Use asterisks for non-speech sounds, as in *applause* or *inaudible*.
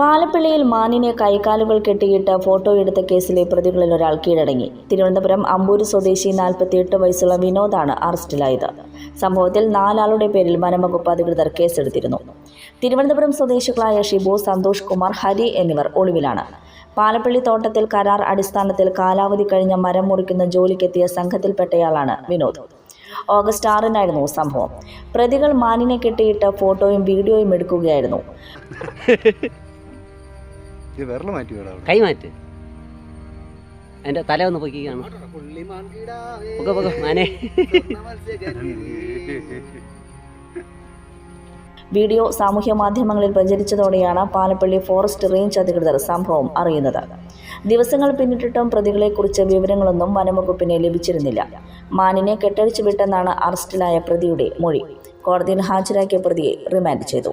പാലപ്പിള്ളിയിൽ മാനിനെ കൈകാലുകൾ കെട്ടിയിട്ട് ഫോട്ടോ എടുത്ത കേസിലെ പ്രതികളിൽ ഒരാൾ കീഴടങ്ങി. തിരുവനന്തപുരം അമ്പൂര് സ്വദേശി നാൽപ്പത്തിയെട്ട് വയസ്സുള്ള വിനോദാണ് അറസ്റ്റിലായത്. സംഭവത്തിൽ നാലാളുടെ പേരിൽ വനംവകുപ്പ് അധികൃതർ കേസെടുത്തിരുന്നു. തിരുവനന്തപുരം സ്വദേശികളായ ഷിബു സന്തോഷ് കുമാർ ഹരി എന്നിവർ ഒളിവിലാണ്. പാലപ്പള്ളി തോട്ടത്തിൽ കരാർ അടിസ്ഥാനത്തിൽ കാലാവധി കഴിഞ്ഞ മരം മുറിക്കുന്ന ജോലിക്കെത്തിയ സംഘത്തിൽപ്പെട്ടയാളാണ് വിനോദ്. ഓഗസ്റ്റ് ആറിനായിരുന്നു സംഭവം. പ്രതികൾ മാനിനെ കെട്ടിയിട്ട് ഫോട്ടോയും വീഡിയോയും എടുക്കുകയായിരുന്നു. *laughs* വിരൽ മാറ്റി വിടാം കൈ മാറ്റ്. എന്റെ തല ഒന്ന് പൊക്കിക്കാണ് പൊക്ക പൊക്ക മാനെ. വീഡിയോ സാമൂഹ്യ മാധ്യമങ്ങളിൽ പ്രചരിച്ചതോടെയാണ് പാലപ്പള്ളി ഫോറസ്റ്റ് റേഞ്ച് അധികൃതർ സംഭവം അറിയുന്നത്. ദിവസങ്ങൾ പിന്നിട്ടിട്ടും പ്രതികളെക്കുറിച്ച് വിവരങ്ങളൊന്നും വനംവകുപ്പിന് ലഭിച്ചിരുന്നില്ല. മാനിനെ കെട്ടഴിച്ചു വിട്ടെന്നാണ് അറസ്റ്റിലായ പ്രതിയുടെ മൊഴി. കോടതിയിൽ ഹാജരാക്കിയ പ്രതിയെ റിമാൻഡ് ചെയ്തു.